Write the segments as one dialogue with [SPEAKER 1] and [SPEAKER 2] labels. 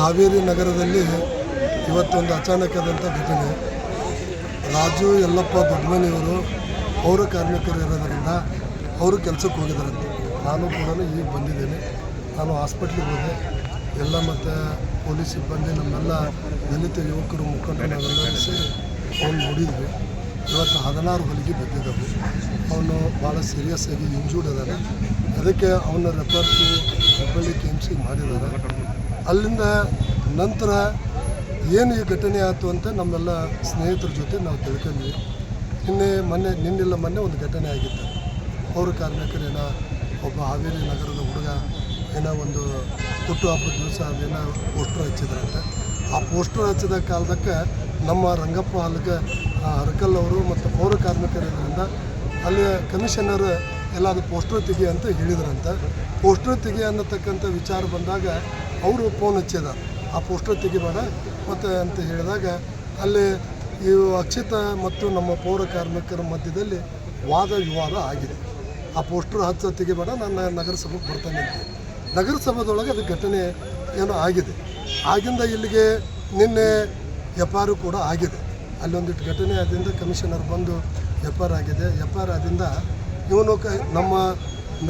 [SPEAKER 1] ಹಾವೇರಿ ನಗರದಲ್ಲಿ ಇವತ್ತೊಂದು ಅಚಾನಕದಂಥ ಘಟನೆ. ರಾಜು ಯಲ್ಲಪ್ಪ ದೊಡ್ಡಮನಿಯವರು ಪೌರ ಕಾರ್ಮಿಕರು ಇರೋದರಿಂದ ಅವರು ಕೆಲಸಕ್ಕೆ ಹೋಗಿದ್ದಾರಂತೆ. ನಾನು ಕೂಡ ಈಗ ಬಂದಿದ್ದೇನೆ. ನಾನು ಹಾಸ್ಪಿಟ್ಲಿಗೆ ಹೋದೆ. ಎಲ್ಲ ಮತ್ತು ಪೊಲೀಸ್ ಸಿಬ್ಬಂದಿ ನಮ್ಮೆಲ್ಲ ದಲಿತ ಯುವಕರು ಮುಖಂಡರು ನಾವೆಲ್ಲರೂ ಸೇರಿ ಅವ್ನು ನೋಡಿದ್ವಿ. ಇವತ್ತು ಹದಿನಾರು ಹೊಲಿಗೆ ಬಿದ್ದಿದ್ದವು. ಅವನು ಭಾಳ ಸೀರಿಯಸ್ ಆಗಿ ಇಂಜೂರ್ಡ್ ಅದಾನೆ ಅದಕ್ಕೆ ಅವನ refer to Hubballi K M C ಮಾಡಿದ್ದಾರೆ. ಅಲ್ಲಿಂದ ನಂತರ ಏನು ಈ ಘಟನೆ ಆಯಿತು ಅಂತ ನಮ್ಮೆಲ್ಲ ಸ್ನೇಹಿತರ ಜೊತೆ ನಾವು ತಿಳ್ಕೊಂಡ್ವಿ. ನಿನ್ನೆ ಮೊನ್ನೆ, ನಿನ್ನೆಲ್ಲ ಮೊನ್ನೆ ಒಂದು ಘಟನೆ ಆಗಿತ್ತು. ಪೌರ ಕಾರ್ಮಿಕರೇನೋ ಒಬ್ಬ ಹಾವೇರಿ ನಗರದ ಹುಡುಗ ಏನೋ ಒಂದು ಹುಟ್ಟುಹಬ್ಬದ ದಿವಸ ಅದೇನೋ ಪೋಸ್ಟರ್ ಹಚ್ಚಿದ್ರಂತೆ. ಆ ಪೋಸ್ಟರ್ ಹಚ್ಚಿದ ಕಾಲದಕ್ಕೆ ನಮ್ಮ ರಂಗಪ್ಪ ಹಲ್ಗ ಹರಕಲ್ ಅವರು ಮತ್ತು ಪೌರ ಕಾರ್ಮಿಕರಿದ್ದರಿಂದ ಅಲ್ಲಿ ಕಮಿಷನರ್ ಎಲ್ಲ ಅದು ಪೋಸ್ಟರ್ ತೆಗಿ ಅಂತ ಹೇಳಿದ್ರಂತೆ. ಪೋಸ್ಟರ್ ತೆಗಿ ಅನ್ನತಕ್ಕಂಥ ವಿಚಾರ ಬಂದಾಗ ಅವರು ಫೋನ್ ಹಚ್ಚಿದ ಆ ಪೋಸ್ಟರ್ ತೆಗಿಬೇಡ ಮತ್ತು ಅಂತ ಹೇಳಿದಾಗ ಅಲ್ಲಿ ಈ ಅಕ್ಷಿತ ಮತ್ತು ನಮ್ಮ ಪೌರ ಕಾರ್ಮಿಕರ ಮಧ್ಯದಲ್ಲಿ ವಾದ ವಿವಾದ ಆಗಿದೆ. ಆ ಪೋಸ್ಟರ್ ಹಚ್ಚ ತೆಗಿಬೇಡ, ನಾನು ನಗರಸಭೆಗೆ ಬರ್ತಾನೆ ಅಂತ. ನಗರಸಭೆದೊಳಗೆ ಅದು ಘಟನೆ ಏನೋ ಆಗಿದೆ. ಆಗಿಂದ ಇಲ್ಲಿಗೆ ನಿನ್ನೆ ಎಫ್ ಕೂಡ ಆಗಿದೆ. ಅಲ್ಲೊಂದಿಟ್ಟು ಘಟನೆ ಆದಿಂದ ಕಮಿಷನರ್ ಬಂದು ಎಫ್ ಆಗಿದೆ. ಎಫ್ ಆರ್ ಆದಿಂದ ಇವನು ಕ, ನಮ್ಮ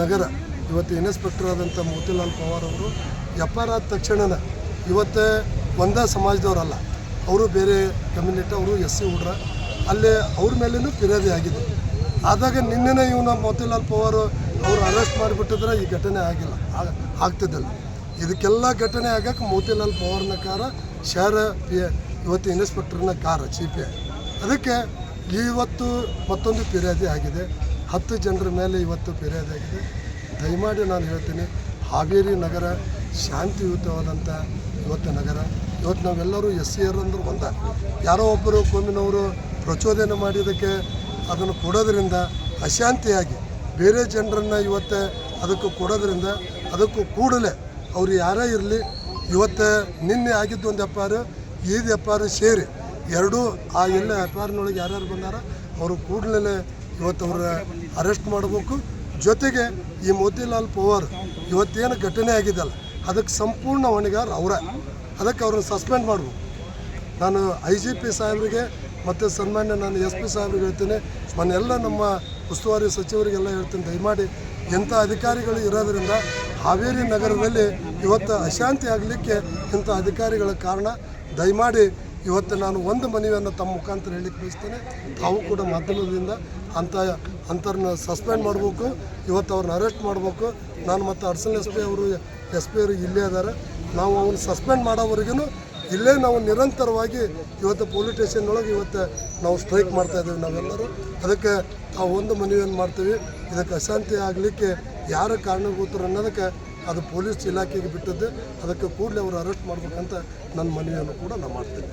[SPEAKER 1] ನಗರ, ಇವತ್ತು ಇನ್ಸ್ಪೆಕ್ಟರ್ ಆದಂಥ ಮೋತಿಲಾಲ್ ಪವಾರ್ ಅವರು ಎಫ್ ಆರ್ ಆದ ತಕ್ಷಣನ ಇವತ್ತು ಒಂದೇ ಸಮಾಜದವರಲ್ಲ ಅವರು ಬೇರೆ ಕಮ್ಯುನಿಟಿ ಅವರು ಎಸ್ ಸಿ ಹುಡ್ರ, ಅಲ್ಲಿ ಅವ್ರ ಮೇಲೇನು ಫಿರ್ಯಾದಿ ಆಗಿದೆ ಆದಾಗ ನಿನ್ನೆನೇ ಇವನ ಮೋತಿಲಾಲ್ ಪವಾರ್ ಅವರು ಅರೆಸ್ಟ್ ಮಾಡಿಬಿಟ್ಟಿದ್ರೆ ಈ ಘಟನೆ ಆಗಿಲ್ಲ ಆಗ- ಆಗ್ತಿದ್ದಿಲ್ಲ. ಇದಕ್ಕೆಲ್ಲ ಘಟನೆ ಆಗಕ್ಕೆ ಮೋತಿಲಾಲ್ ಪವಾರ್ನ ಕಾರ ಶಹರ ಪಿ ಇವತ್ತು ಇನ್ಸ್ಪೆಕ್ಟರ್ನ ಕಾರ ಸಿ ಪಿ ಐ ಅದಕ್ಕೆ ಇವತ್ತು ಮತ್ತೊಂದು ಫಿರ್ಯಾದಿ ಆಗಿದೆ. ಹತ್ತು ಜನರ ಮೇಲೆ ಇವತ್ತು ಫಿರ್ಯಾದಿ ಆಗಿದೆ. ದಯಮಾಡಿ ನಾನು ಹೇಳ್ತೀನಿ, ಹಾವೇರಿ ನಗರ ಶಾಂತಿಯುತವಾದಂಥ ಇವತ್ತು ನಗರ. ಇವತ್ತು ನಾವೆಲ್ಲರೂ ಎಸ್ ಸಿ ಆರ್ ಅಂದ್ರೆ ಒಂದ. ಯಾರೋ ಒಬ್ಬರು ಕೋಮಿನವರು ಪ್ರಚೋದನೆ ಮಾಡಿದ್ದಕ್ಕೆ ಅದನ್ನು ಕೊಡೋದ್ರಿಂದ ಅಶಾಂತಿಯಾಗಿ ಬೇರೆ ಜನರನ್ನು ಇವತ್ತು ಅದಕ್ಕೆ ಕೊಡೋದ್ರಿಂದ ಅದಕ್ಕೂ ಕೂಡಲೇ ಅವರು ಯಾರೇ ಇರಲಿ, ಇವತ್ತು ನಿನ್ನೆ ಆಗಿದ್ದು ಒಂದು ಎಫ್ ಈದ್ ಎಫ್ ಸೇರಿ ಎರಡೂ ಆ ಎಲ್ಲ ವ್ಯಾಪಾರನೊಳಗೆ ಯಾರ್ಯಾರು ಬಂದಾರ, ಅವರು ಕೂಡಲೇ ಇವತ್ತು ಅವ್ರ ಅರೆಸ್ಟ್ ಮಾಡಬೇಕು. ಜೊತೆಗೆ ಈ ಮೋತಿಲಾಲ್ ಪವಾರ್ ಇವತ್ತೇನು ಘಟನೆ ಆಗಿದೆಯಲ್ಲ ಅದಕ್ಕೆ ಸಂಪೂರ್ಣ ಹೊಣೆಗಾರ ಅವರೇ. ಅದಕ್ಕೆ ಅವ್ರನ್ನ ಸಸ್ಪೆಂಡ್ ಮಾಡಬೇಕು. ನಾನು ಐ ಜಿ ಪಿ ಸಾಹೇಬರಿಗೆ ಮತ್ತು ಸನ್ಮಾನ್ಯ ನಾನು ಎಸ್ ಪಿ ಸಾಹೇಬ್ರಿಗೆ ಹೇಳ್ತೀನಿ. ಮನೆಲ್ಲ ನಮ್ಮ ಉಸ್ತುವಾರಿ ಸಚಿವರಿಗೆಲ್ಲ ಹೇಳ್ತೀನಿ. ದಯಮಾಡಿ ಎಂಥ ಅಧಿಕಾರಿಗಳು ಇರೋದರಿಂದ ಹಾವೇರಿ ನಗರದಲ್ಲಿ ಇವತ್ತು ಅಶಾಂತಿ ಆಗಲಿಕ್ಕೆ ಇಂಥ ಅಧಿಕಾರಿಗಳ ಕಾರಣ ದಯಮಾಡಿ ಇವತ್ತು ನಾನು ಒಂದು ಮನವಿಯನ್ನು ತಮ್ಮ ಮುಖಾಂತರ ಹೇಳಲಿಕ್ಕೆ ಬಯಸ್ತೇನೆ. ತಾವು ಕೂಡ ಮಾಧ್ಯಮದಿಂದ ಅಂಥ ಅಂಥವ್ರನ್ನ ಸಸ್ಪೆಂಡ್ ಮಾಡಬೇಕು. ಇವತ್ತು ಅವ್ರನ್ನ ಅರೆಸ್ಟ್ ಮಾಡಬೇಕು. ನಾನು ಮತ್ತು ಅರ್ಸಲ್ ಎಸ್ ಪಿ ಅವರು ಎಸ್ ಪಿ ಅವರು ಇಲ್ಲೇ ಇದ್ದಾರೆ. ನಾವು ಅವನು ಸಸ್ಪೆಂಡ್ ಮಾಡೋವರೆಗೂ ಇಲ್ಲೇ ನಾವು ನಿರಂತರವಾಗಿ ಇವತ್ತು ಪೊಲೀಸ್ ಸ್ಟೇಷನ್ ಒಳಗೆ ಇವತ್ತು ನಾವು ಸ್ಟ್ರೈಕ್ ಮಾಡ್ತಾ ಇದ್ದೀವಿ ನಾವೆಲ್ಲರೂ. ಅದಕ್ಕೆ ಆ ಒಂದು ಮನವಿಯನ್ನು ಮಾಡ್ತೀವಿ, ಇದಕ್ಕೆ ಅಶಾಂತಿ ಆಗಲಿಕ್ಕೆ ಯಾರ ಕಾರಣಭೂತರು ಅನ್ನೋದಕ್ಕೆ ಅದು ಪೊಲೀಸ್ ಇಲಾಖೆಗೆ ಬಿಟ್ಟದ್ದು, ಅದಕ್ಕೆ ಕೂಡಲೇ ಅವರು ಅರೆಸ್ಟ್ ಮಾಡಬೇಕಂತ ನನ್ನ ಮನವಿಯನ್ನು ಕೂಡ ನಾನು ಮಾಡ್ತೀನಿ